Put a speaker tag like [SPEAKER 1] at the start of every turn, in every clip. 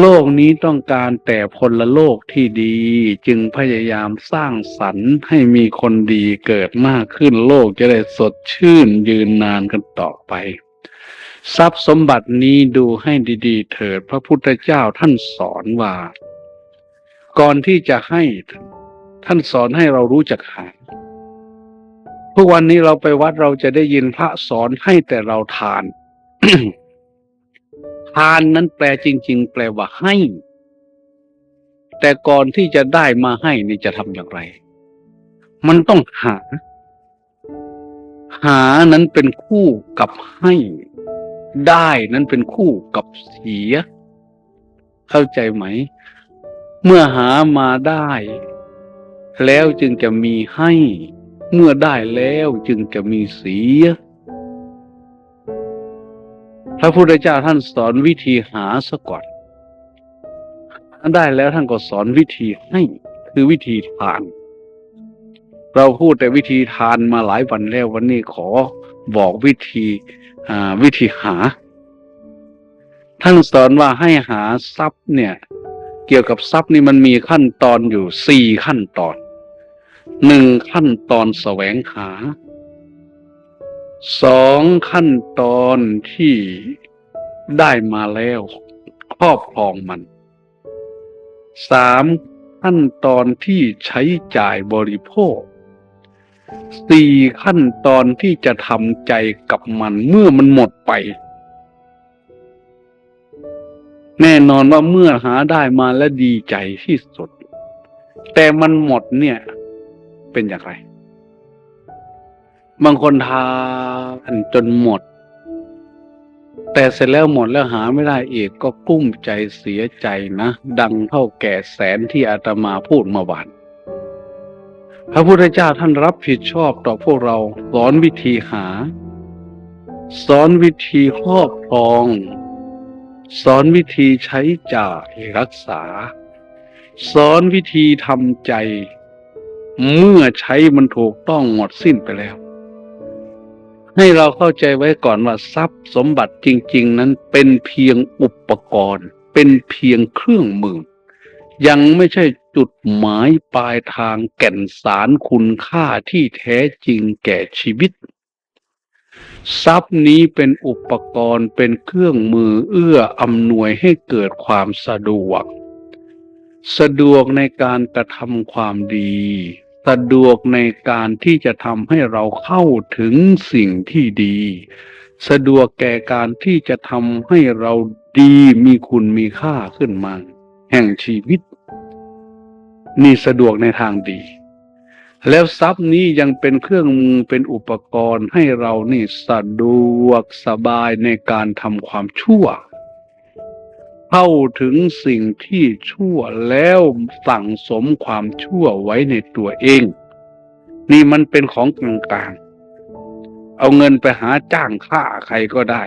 [SPEAKER 1] โลกนี้ต้องการแต่พลโลกที่ดี จึงพยายามสร้างสรรค์ให้มีคนดีเกิดมากขึ้นโลกจะได้สดชื่นยืนนานกันต่อไป ทรัพย์สมบัตินี้ดูให้ดีๆ เถิดพระพุทธเจ้าท่านสอนว่า ก่อนที่จะให้ท่านสอนให้เรารู้จักหาทุกวันนี้เราไปวัดเราจะได้ยินพระสอนให้แต่เราทาน ทานนั้นแปลจริง ๆ แปลว่าให้ แต่ก่อนที่จะได้มาให้นี่จะทำอย่างไร มันต้องหา หานั้นเป็นคู่กับให้ ได้นั้นเป็นคู่กับเสีย เข้าใจไหม เมื่อหามาได้ แล้วจึงจะมีให้ เมื่อได้แล้วจึงจะมีเสีย พระพุทธเจ้าท่านสอนวิธีหาซะก่อนได้แล้วท่านก็สอนวิธีให้คือวิธีทาน เราพูดแต่วิธีทานมาหลายวันแล้ววันนี้ขอบอกวิธีวิธีหา ท่านสอนว่าให้หาทรัพย์เนี่ย เกี่ยวกับทรัพย์นี่มันมีขั้นตอนอยู่สี่ขั้นตอนหนึ่งขั้นตอนแสวงหา สองขั้นตอนที่ได้มาแล้วครอบครองมันสามขั้นตอนที่ใช้จ่ายบริโภคสี่ขั้นตอนที่จะทำใจกับมันเมื่อมันหมดไป แน่นอนว่าเมื่อหาได้มาแล้วดีใจที่สุด แต่มันหมดเนี่ย เป็นอย่างไร บางคนทานจนหมด แต่เสร็จแล้วหมดแล้วหาไม่ได้อีกก็กุ้มใจเสียใจนะ ดังเท่าแก่แสนที่อาตมาพูดเมื่อวานพระพุทธเจ้าท่านรับผิดชอบต่อพวกเราสอนวิธีหา สอนวิธีครอบครอง สอนวิธีใช้จ่ายรักษา สอนวิธีทำใจ เมื่อใช้มันถูกต้องหมดสิ้นไปแล้ว ให้เราเข้าใจไว้ก่อนว่าทรัพย์สมบัติจริง ๆ นั้นเป็นเพียงอุปกรณ์ เป็นเพียงเครื่องมือ ยังไม่ใช่จุดหมายปลายทางแก่นสารคุณค่าที่แท้จริงแก่ชีวิต ทรัพย์นี้เป็นอุปกรณ์เป็นเครื่องมือเอื้ออำนวยให้เกิดความสะดวก สะดวกในการกระทำความดี สะดวกในการที่จะทำให้เราเข้าถึงสิ่งที่ดี สะดวกแก่การที่จะทำให้เราดีมีคุณมีค่าขึ้นมา แห่งชีวิต นี่สะดวกในทางดี แล้วทรัพย์นี้ยังเป็นเครื่องมือเป็นอุปกรณ์ให้เรานี่สะดวกสบายในการทำความชั่ว เข้าถึงสิ่งที่ชั่วแล้วสั่งสมความชั่วไว้ในตัวเอง นี่มันเป็นของกลางๆเอาเงินไปหาจ้างฆ่าใครก็ได้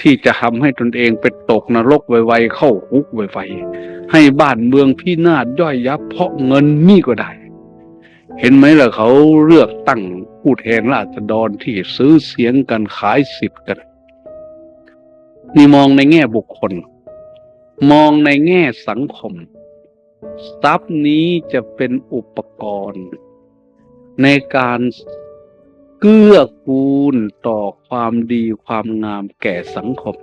[SPEAKER 1] ที่จะทำให้ตนเองไปตกนรกไวๆเข้าคุกไวๆให้บ้านเมืองพินาศย่อยยับเพราะเงินนี่ก็ได้ เห็นไหมล่ะเขาเลือกตั้งผู้แทนราษฎรที่ซื้อเสียงกันขายสิทธิ์กัน นี่มองในแง่บุคคล มองในแง่สังคม ทรัพย์นี้จะเป็นอุปกรณ์ ในการเกื้อกูลต่อความดีความงามแก่สังคม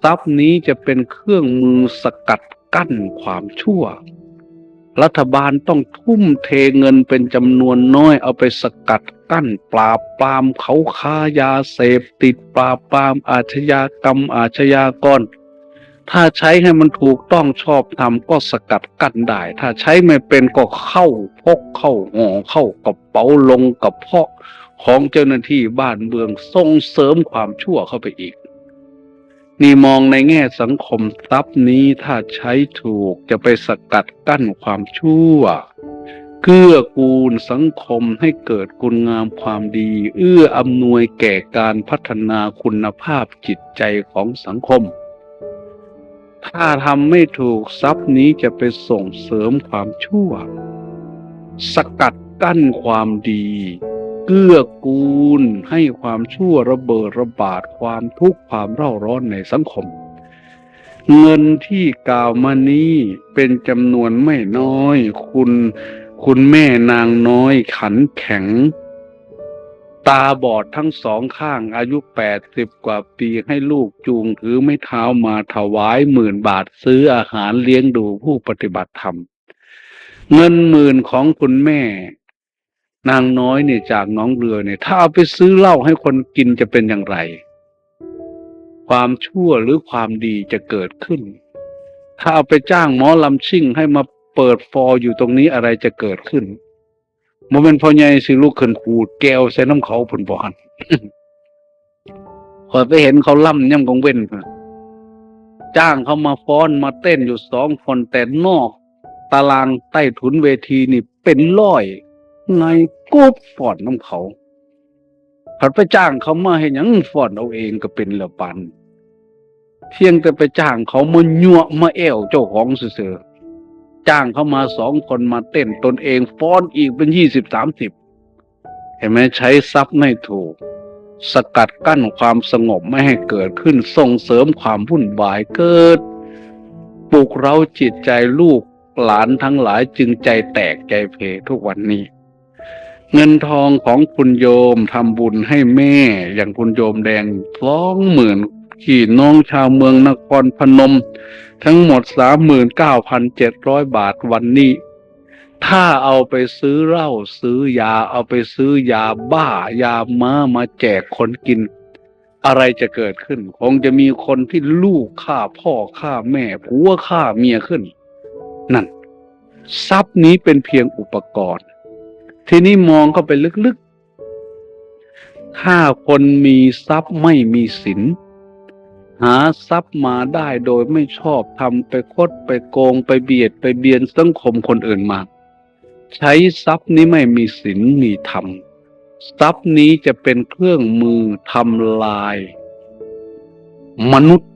[SPEAKER 1] ทรัพย์นี้จะเป็นเครื่องมือสกัดกั้นความชั่ว รัฐบาลต้องทุ่มเทเงินเป็นจำนวนน้อยเอาไปสกัดกั้น ปราบปรามเขาค้ายาเสพติดปราบปรามอาชญากรรมอาชญากร ถ้าใช้ให้มันถูกต้องชอบทำก็สกัดกั้นได้ ถ้าใช้ไม่เป็นก็เข้าพกเข้าห่อเข้ากระเป๋าลงกับเพาะของเจ้าหน้าที่บ้านเมืองส่งเสริมความชั่วเข้าไปอีก นี่มองในแง่สังคมทรัพย์นี้ถ้าใช้ถูกจะไปสกัดกั้นความชั่วเกื้อกูลสังคมให้เกิดคุณงามความดี เอื้ออำนวยแก่การพัฒนาคุณภาพจิตใจของสังคม ถ้าทำไม่ถูกทรัพย์นี้จะไปส่งเสริมความชั่ว สกัดกั้นความดีเกื้อกูลให้ความชั่วระเบิดระบาดความทุกข์ความเร่าร้อนในสังคม เงินที่กล่าวมานี้เป็นจำนวนไม่น้อย คุณคุณแม่นางน้อยขันแข็ง ตาบอดทั้งสองข้างอายุแปดสิบกว่าปีให้ลูกจูงถือไม่เท้ามาถวายหมื่นบาทซื้ออาหารเลี้ยงดูผู้ปฏิบัติธรรม เงินหมื่นของคุณแม่ นางน้อยเนี่ยจากน้องเรือเนี่ย ถ้าเอาไปซื้อเหล้าให้คนกินจะเป็นอย่างไร ความชั่วหรือความดีจะเกิดขึ้น ถ้าเอาไปจ้างหมอลำชิ่งให้มาเปิดฟออยู่ตรงนี้อะไรจะเกิดขึ้น โมเมนพ่อใหญ่สิลูกขึ้นขูดแก้วใส่น้ำเขาผลบอนคอยไปเห็นเขาล่ำย่ำกงเว้นจ้างเขามาฟ้อนมาเต้นอยู่สองคนแต่นอก ตารางใต้ถุนเวทีนี่เป็นร้อยไงกูฟ้อนน้ำเขาผัดไปจ้างเขามาให้ยังฟ้อนเอาเองก็เป็นละปันเพียงแต่ไปจ้างเขามายั่วมาแอวเจ้าของเสือ จ้างเขามาสองคนมาเต้นตนเองฟ้อนอีกเป็นยี่สิบสามสิบเห็นไหมใช้ทรัพย์ไม่ถูก สกัดกั้นความสงบไม่ให้เกิดขึ้นส่งเสริมความวุ่นวายเกิดปลุกเราจิตใจลูกหลานทั้งหลายจึงใจแตกใจเพทุกวันนี้ เงินทองของคุณโยมทำบุญให้แม่ อย่างคุณโยมแดงสองหมื่น ขี่น้องชาวเมืองนครพนม ทั้งหมดสามหมื่นเก้าพันเจ็ดร้อยบาทวันนี้ ถ้าเอาไปซื้อเหล้าซื้อยาเอาไปซื้อยาบ้ายาม้ามาแจกคนกิน อะไรจะเกิดขึ้น คงจะมีคนที่ลูกฆ่าพ่อฆ่าแม่ผัวฆ่าเมียขึ้น นั่น ทรัพย์นี้เป็นเพียงอุปกรณ์ ทีนี้มองเข้าไปลึกๆถ้าคนมีทรัพย์ไม่มีศีล หาทรัพย์มาได้โดยไม่ชอบทำไปคดไปโกงไปเบียดไปเบียนสังคมคนอื่นมา ใช้ทรัพย์นี้ไม่มีศีลมีธรรม ทรัพย์นี้จะเป็นเครื่องมือทำลาย มนุษย์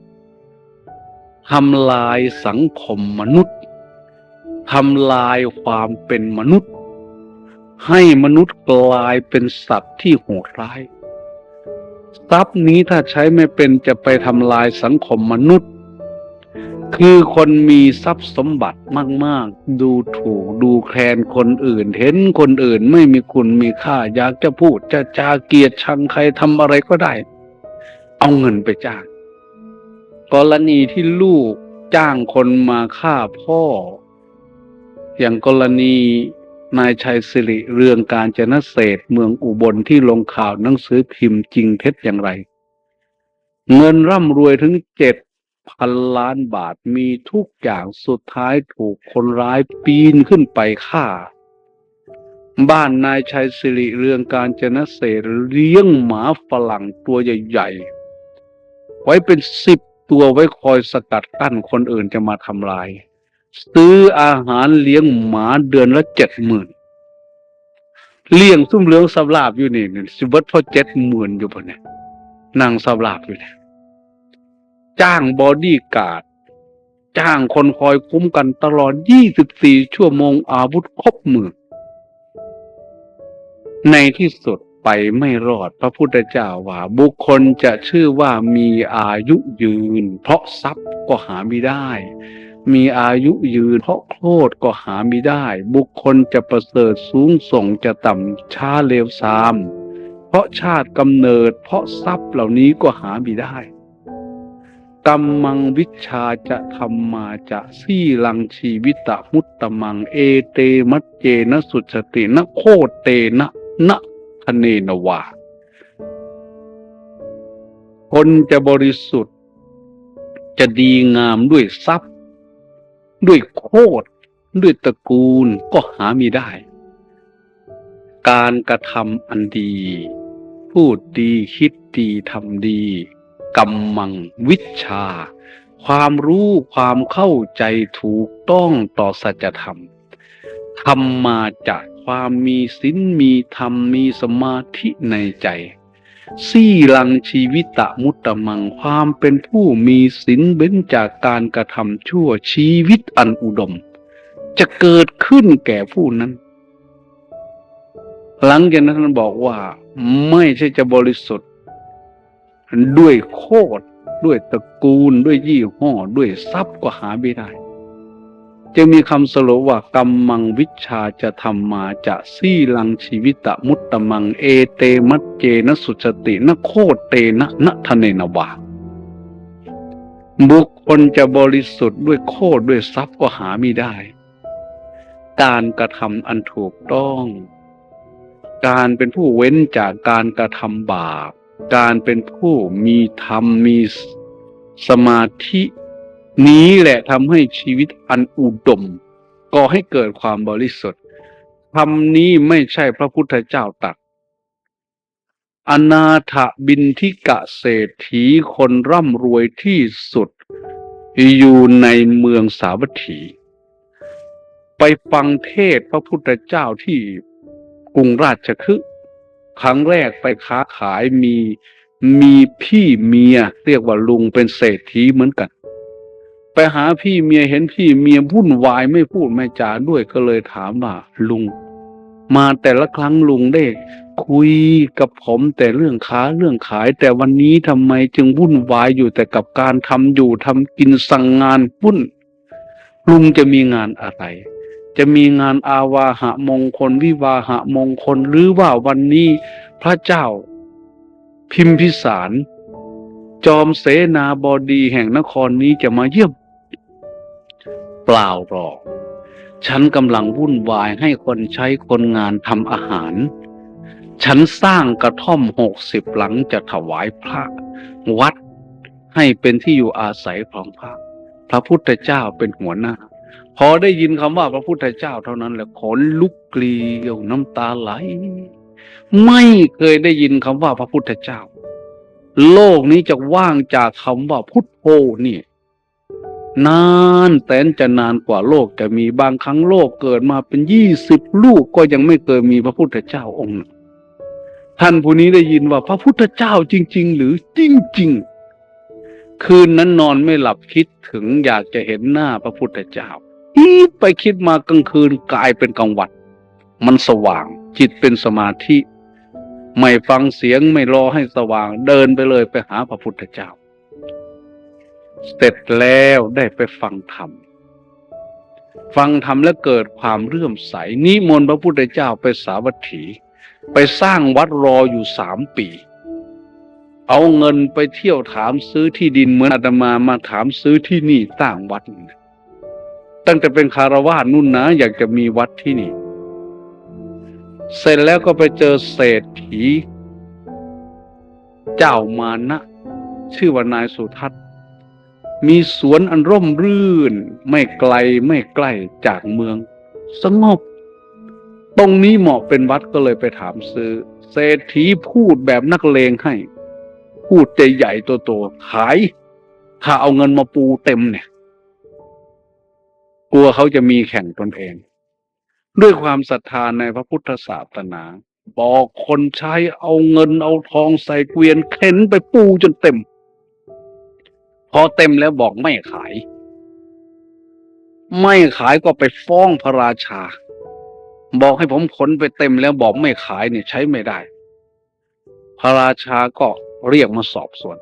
[SPEAKER 1] ทำลายสังคมมนุษย์ทำลายความเป็นมนุษย์ ให้มนุษย์กลายเป็นสัตว์ที่โหดร้าย ทรัพย์นี้ถ้าใช้ไม่เป็นจะไปทำลายสังคมมนุษย์ คือคนมีทรัพย์สมบัติมาก ๆ ดูถูกดูแคลนคนอื่น เห็นคนอื่นไม่มีคุณมีค่า อยากจะพูดจะจาเกลียดชังใครทำอะไรก็ได้ เอาเงินไปจ้าง กรณีที่ลูกจ้างคนมาฆ่าพ่อ อย่างกรณี นายชัยสิริเรืองการจนเศษเมืองอุบลที่ลงข่าวหนังสือพิมพ์จริงเท็จอย่างไร เงินร่ำรวยถึงเจ็ดพันล้านบาทมีทุกอย่างสุดท้ายถูกคนร้ายปีนขึ้นไปฆ่า บ้านนายชัยสิริเรืองการจนเศษเลี้ยงหมาฝรั่งตัวใหญ่ๆ ไว้เป็นสิบตัวไว้คอยสกัดกั้นคนอื่นจะมาทำลาย ซื้ออาหารเลี้ยงหมาเดือนละเจ็ดหมื่นเลี้ยงซุ่มเหลืองสำลาบอยู่นี่สิเบิดพอเจ็ดหมื่นอยู่บนเนี่ยนางสำลาบอยู่เนี่ยจ้างบอดี้การ์ดจ้างคนคอยคุ้มกันตลอดยี่สิบสี่ชั่วโมงอาวุธครบมือ ในที่สุดไปไม่รอดพระพุทธเจ้าว่า บุคคลจะชื่อว่ามีอายุยืน เพราะทรัพย์ก็หาไม่ได้ มีอายุยืนเพราะโคตรก็หาไม่ได้ บุคคลจะประเสริฐสูงส่งจะต่ำช้าเลวทราม เพราะชาติกำเนิด เพราะทรัพย์เหล่านี้ก็หาไม่ได้กรรมังวิชาจะธรรมาจะสี่ลังชีวิตะมุตตมัง เอเตมัจเจนะสุสตินะโคเตนะนะคเนนวาคนจะบริสุทธิ์ จะดีงามด้วยทรัพย์ ด้วยโคตรด้วยตระกูลก็หามีได้ การกระทำอันดี พูดดีคิดดีทำดีกำมังวิชา ความรู้ความเข้าใจถูกต้องต่อสัจธรรมทำมาจากความมีศีลมีธรรมมีสมาธิในใจ สี่ลังชีวิตะมุตตมังความเป็นผู้มีศีลเบ้นจากการกระทำชั่วชีวิตอันอุดม จะเกิดขึ้นแก่ผู้นั้น หลังจากนั้นท่านบอกว่าไม่ใช่จะบริสุทธิ์ ด้วยโคตรด้วยตระกูลด้วยยี่ห้อ ด้วยทรัพย์ก็หาไม่ได้ จะมีคำสรุปว่ากรรมมังวิชาจะทำมาจะซี่ลังชีวิตะมุตตมังเอเตมัจเจนสุจตินโคเตนะนะทะเนนวาบุคคลจะบริสุทธิ์ด้วยโคดด้วยทรัพย์ก็หาไม่ได้ การกระทำอันถูกต้อง การเป็นผู้เว้นจากการกระทำบาป การเป็นผู้มีธรรมมีสมาธิ นี้แหละทำให้ชีวิตอันอุดมก่อให้เกิดความบริสุทธิ์คำนี้ไม่ใช่พระพุทธเจ้าตรัสอนาถบินทิกะเศรษฐีคนร่ำรวยที่สุด อยู่ในเมืองสาวัตถี ไปฟังเทศพระพุทธเจ้าที่กรุงราชคฤห์ครั้งแรกไปค้าขายมีมีพี่เมีย เรียกว่าลุงเป็นเศรษฐีเหมือนกัน ไปหาพี่เมียเห็นพี่เมียวุ่นวายไม่พูดไม่จาด้วยก็เลยถามว่าลุง มาแต่ละครั้งลุงได้ คุยกับผมแต่เรื่องค้าเรื่องขาย แต่วันนี้ทำไมจึงวุ่นวายอยู่แต่กับการทำอยู่ทำกินสั่งงานวุ่น ลุงจะมีงานอะไร จะมีงานอาวาหะมงคล วิวาหะมงคลหรือว่าวันนี้พระเจ้า พิมพิสาร จอมเสนาบดีแห่งนครนี้จะมาเยี่ยม เปล่าหรอก ฉันกำลังวุ่นวายให้คนใช้คนงานทำอาหาร ฉันสร้างกระท่อมหกสิบหลังจะถวายพระ วัดให้เป็นที่อยู่อาศัยของพระ พระพุทธเจ้าเป็นหัวหน้า พอได้ยินคำว่าพระพุทธเจ้าเท่านั้นแหละขนลุกเกลียวน้ำตาไหล ไม่เคยได้ยินคำว่าพระพุทธเจ้า โลกนี้จะว่างจากคำว่าพุทโธนี่ นานแสนจะนานกว่าโลกจะมีบางครั้งโลกเกิดมาเป็นยี่สิบลูกก็ยังไม่เคยมีพระพุทธเจ้าองค์ท่านผู้นี้ได้ยินว่าพระพุทธเจ้าจริง ๆ หรือจริง ๆ คืนนั้นนอนไม่หลับคิดถึงอยากจะเห็นหน้าพระพุทธเจ้าอีไปคิดมากลางคืนกลายเป็นกลางวันมันสว่างจิตเป็นสมาธิ ไม่ฟังเสียงไม่รอให้สว่างเดินไปเลยไปหาพระพุทธเจ้า เสร็จแล้วได้ไปฟังธรรม ฟังธรรมแล้วเกิดความเลื่อมใส นิมนต์พระพุทธเจ้าไปสาวัตถี ไปสร้างวัดรออยู่สามปี เอาเงินไปเที่ยวถามซื้อที่ดินเหมือนอาตมามาถามซื้อที่นี่ตั้างวัด ตั้งแต่เป็นคารวาสนุ่นนะ อยากจะมีวัดที่นี่ เสร็จแล้วก็ไปเจอเศรษฐี เจ้ามานะ ชื่อว่านายสุทัศน์ มีสวนอันร่มรื่น ไม่ไกลไม่ใกล้จากเมือง สงบ ตรงนี้เหมาะเป็นวัดก็เลยไปถามซื้อ เศรษฐีพูดแบบนักเลงให้ พูดใจใหญ่ตัวโตขาย ถ้าเอาเงินมาปูเต็มเนี่ย กลัวเขาจะมีแข่งตนเอง ด้วยความศรัทธาในพระพุทธศาสนาบอกคนใช้เอาเงินเอาทองใส่เกวียนเข็นไปปูจนเต็ม พอเต็มแล้วบอกไม่ขาย ไม่ขายก็ไปฟ้องพระราชา บอกให้ผมขนไปเต็มแล้วบอกไม่ขายเนี่ยใช้ไม่ได้ พระราชาก็เรียกมาสอบสวน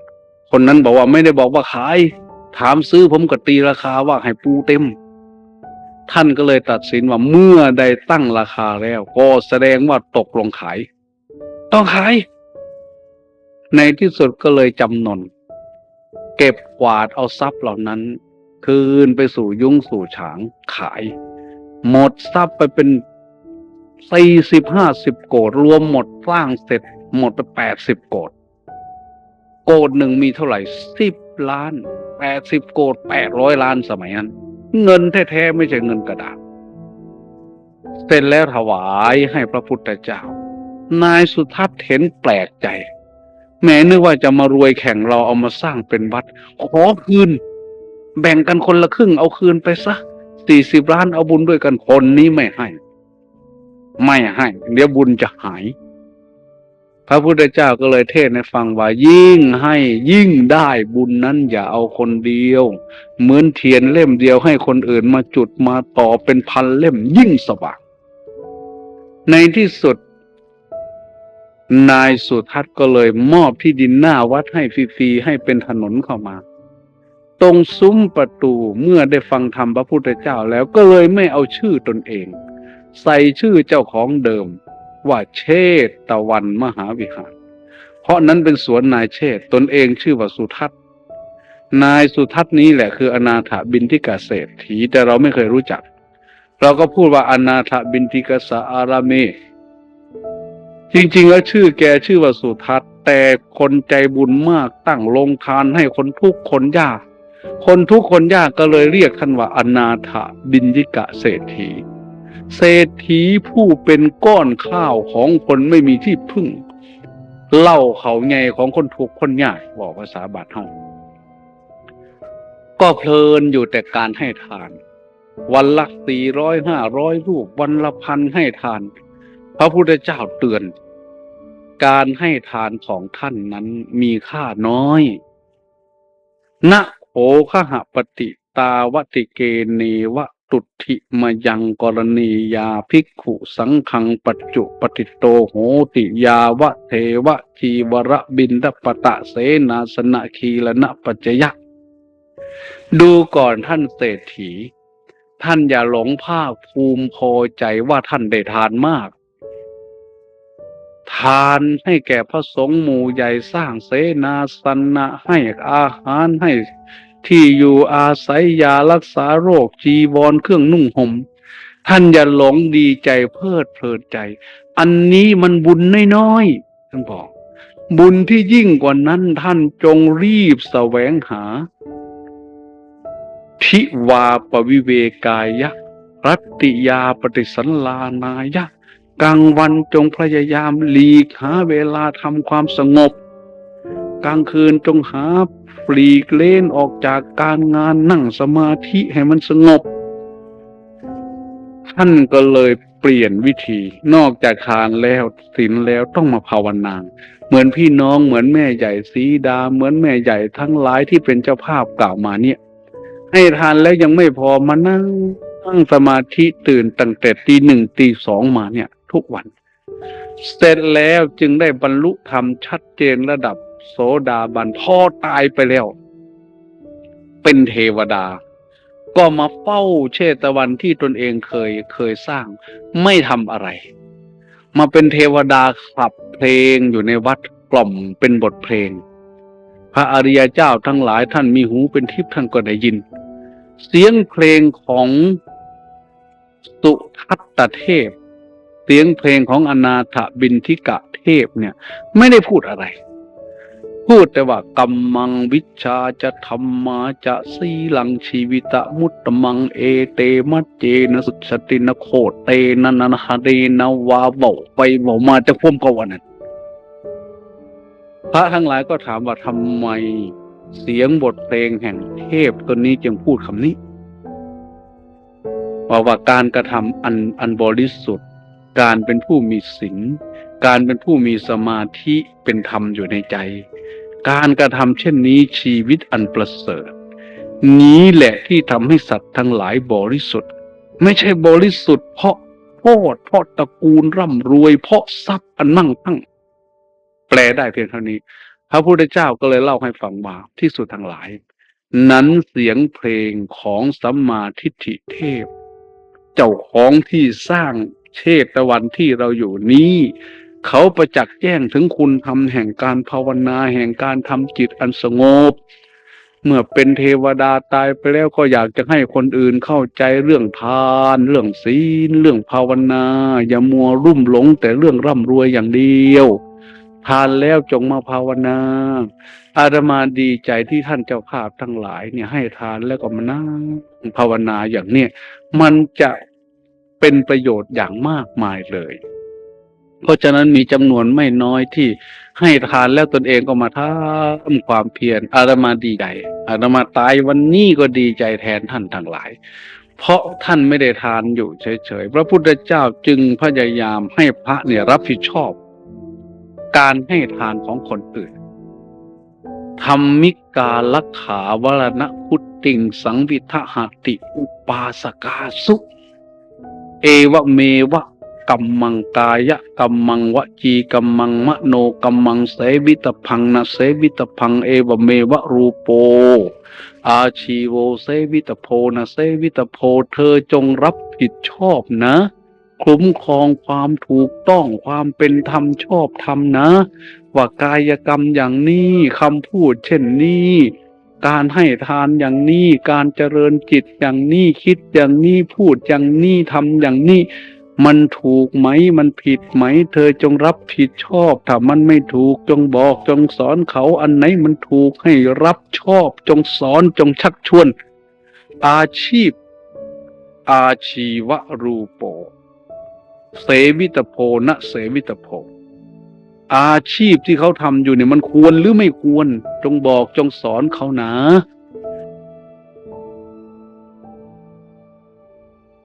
[SPEAKER 1] คนนั้นบอกว่าไม่ได้บอกว่าขาย ถามซื้อผมก็ตีราคาว่าให้ปูเต็ม ท่านก็เลยตัดสินว่าเมื่อใดตั้งราคาแล้ว ก็แสดงว่าตกลงขาย ต้องขาย ในที่สุดก็เลยจำนน เก็บกวาดเอาทรัพย์เหล่านั้น คืนไปสู่ยุ้งสู่ฉางขาย หมดทรัพย์ไปเป็นสี่สิบห้าสิบโกดรวมหมดสร้างเสร็จ หมดไปแปดสิบโกดโกดหนึ่งมีเท่าไหร่สิบล้านแปดสิบโกดแปดร้อยล้านสมัยนั้น เงินแท้ๆไม่ใช่เงินกระดาษเสร็จแล้วถวายให้พระพุทธเจ้า นายสุทัศน์เห็นแปลกใจ แม้นึกว่าจะมารวยแข่งเราเอามาสร้างเป็นวัด ขอคืน แบ่งกันคนละครึ่ง เอาคืนไปซะสี่สิบล้านเอาบุญด้วยกันคนนี้ไม่ให้ ไม่ให้ เดี๋ยวบุญจะหาย พระพุทธเจ้าก็เลยเทศให้ฟังว่า ยิ่งให้ยิ่งได้บุญนั้นอย่าเอาคนเดียว เหมือนเทียนเล่มเดียวให้คนอื่นมาจุดมาต่อเป็นพันเล่มยิ่งสว่างในที่สุด นายสุทัศน์ก็เลยมอบที่ดินหน้าวัดให้ฟรีๆให้เป็นถนนเข้ามา ตรงซุ้มประตูเมื่อได้ฟังธรรมพระพุทธเจ้าแล้วก็เลยไม่เอาชื่อตนเอง ใส่ชื่อเจ้าของเดิม ว่าเชษตะวันมหาวิหาร เพราะนั้นเป็นสวนนายเชษตนเองชื่อว่าสุทัศน์นายสุทัศน์นี้แหละคืออนาถบินทิกาเศรษฐีแต่เราไม่เคยรู้จัก เราก็พูดว่าอนาถบินทิกสาอาราเม จริงๆ แล้วชื่อแกชื่อว่าสุทัศน์แต่คนใจบุญมากตั้งลงทานให้คนทุกคนยาก คนทุกคนยากก็เลยเรียกท่านว่าอนาถบินทิกะเศรษฐี เศรษฐีผู้เป็นก้อนข้าวของคนไม่มีที่พึ่ง เล่าเขาไงของคนทุกคนยากบอกภาษาบาทเฮาก็เพลินอยู่แต่การให้ทาน วันละสี่ร้อยห้าร้อยรูปวันละพันให้ทาน พระพุทธเจ้าเตือน การให้ทานของท่านนั้นมีค่าน้อยนะโขขหปฏิตาวติเกเนวะตุถิมยังกรณียาภิกขุสังขังปัจจุปฏิโตโหติยาวะเทวะชีวระบินทปตะเสนาสนะคีลนะปัจจยะ ดูก่อนท่านเศรษฐี ท่านอย่าหลงภาคภูมิพอใจว่าท่านได้ทานมาก ทานให้แก่พระสงฆ์หมู่ใหญ่สร้างเสนาสนะให้อาหารให้ที่อยู่อาศัยยารักษาโรคจีวรเครื่องนุ่งห่มท่านอย่าหลงดีใจเพลิดเพลินใจ อันนี้มันบุญน้อยๆท่านบอก บุญที่ยิ่งกว่านั้นท่านจงรีบแสวงหา ทิวาปวิเวกายะรัตติยาปฏิสันลานายะ กลางวันจงพยายามหลีกหาเวลาทำความสงบ กลางคืนจงหาปลีกเล่นออกจากการงานนั่งสมาธิให้มันสงบ ท่านก็เลยเปลี่ยนวิธี นอกจากทานแล้วศีลแล้วต้องมาภาวนาเหมือนพี่น้องเหมือนแม่ใหญ่สีดา เหมือนแม่ใหญ่ทั้งหลายที่เป็นเจ้าภาพกล่าวมาเนี่ย ให้ทานแล้วยังไม่พอมานั่งนั่งสมาธิตื่นตั้งแต่ตีหนึ่งตีสองมาเนี่ย ทุกวัน เสร็จแล้วจึงได้บรรลุธรรมชัดเจนระดับโสดาบันพ่อตายไปแล้ว เป็นเทวดา ก็มาเฝ้าเชตวันที่ตนเองเคยเคยสร้าง ไม่ทำอะไร มาเป็นเทวดาขับเพลงอยู่ในวัดกล่อมเป็นบทเพลง พระอริยเจ้าทั้งหลายท่านมีหูเป็นทิพย์ท่านก็ได้ยิน เสียงเพลงของสุทัตเทพ เสียงเพลงของอนาถบินทิกะเทพเนี่ย ไม่ได้พูดอะไร พูดแต่ว่ากัมมังวิชาจะธรรมาจะสีลังชีวิตะมุตตมังเอเตมัจเจนสุสตินะโคเตนะนันหเดนะวาเบาไปเบามาจะพ่วมกวันนั้นพระทั้งหลายก็ถามว่าทำไมเสียงบทเพลงแห่งเทพตนนี้จึงพูดคำนี้ว่าว่าการกระทำอันอันบริสุทธิ์ การเป็นผู้มีศีลการเป็นผู้มีสมาธิเป็นธรรมอยู่ในใจ การกระทำเช่นนี้ชีวิตอันประเสริฐ นี้แหละที่ทำให้สัตว์ทั้งหลายบริสุทธิ์ ไม่ใช่บริสุทธิ์เพราะโทษเพราะตระกูลร่ำรวย เพราะทรัพย์อันมั่งคั่ง แปลได้เพียงเท่านี้ พระพุทธเจ้าก็เลยเล่าให้ฟังว่าที่สุดทั้งหลาย นั้นเสียงเพลงของสัมมาทิฏฐิเทพ เจ้าของที่สร้าง เชตวันที่เราอยู่นี้ เขาประจักษ์แจ้งถึงคุณธรรมแห่งการภาวนาแห่งการทำจิตอันสงบ เมื่อเป็นเทวดาตายไปแล้วก็อยากจะให้คนอื่นเข้าใจเรื่องทาน เรื่องศีล เรื่องภาวนา อย่ามัวรุ่มหลงแต่เรื่องร่ำรวยอย่างเดียวทานแล้วจงมาภาวนา อาตมาดีใจที่ท่านเจ้าภาพทั้งหลายเนี่ยให้ทานแล้วก็มานั่งภาวนาอย่างเนี้ยมันจะ เป็นประโยชน์อย่างมากมายเลย เพราะฉะนั้นมีจำนวนไม่น้อยที่ให้ทานแล้วตนเองก็มาทำความเพียรอาตมาดีใจอาตมาตายวันนี้ก็ดีใจแทนท่านทั้งหลาย เพราะท่านไม่ได้ทานอยู่เฉยๆพระพุทธเจ้าจึงพยายามให้พระเนี่ยรับผิดชอบ การให้ทานของคนอื่นธรรมิกาลักขาวรณพุตติงสังวิทหติ อุปาสกาสุ เอวะเมวะกัมมังกายะกัมมังวจีกัมมังมโนกัมมังเสวิตพังนะเสวิตพังเอวเมวะรูปโป อาชีโวเซวิตโพนะเซวิตโพเธอจงรับผิดชอบนะคุ้มครองความถูกต้องความเป็นธรรมชอบธรรมนะ ว่ากายกรรมอย่างนี้คำพูดเช่นนี้ การให้ทานอย่างนี้การเจริญจิตอย่างนี้คิดอย่างนี้พูดอย่างนี้ทำอย่างนี้มันถูกไหมมันผิดไหม เธอจงรับผิดชอบถ้ามันไม่ถูกจงบอกจงสอนเขาอันไหนมันถูกให้รับชอบจงสอนจงชักชวน อาชีพ อาชีวรูโป เสวิตโพนะเสวิตโพ อาชีพที่เขาทำอยู่เนี่ยมันควรหรือไม่ควร จงบอกจงสอนเขานะ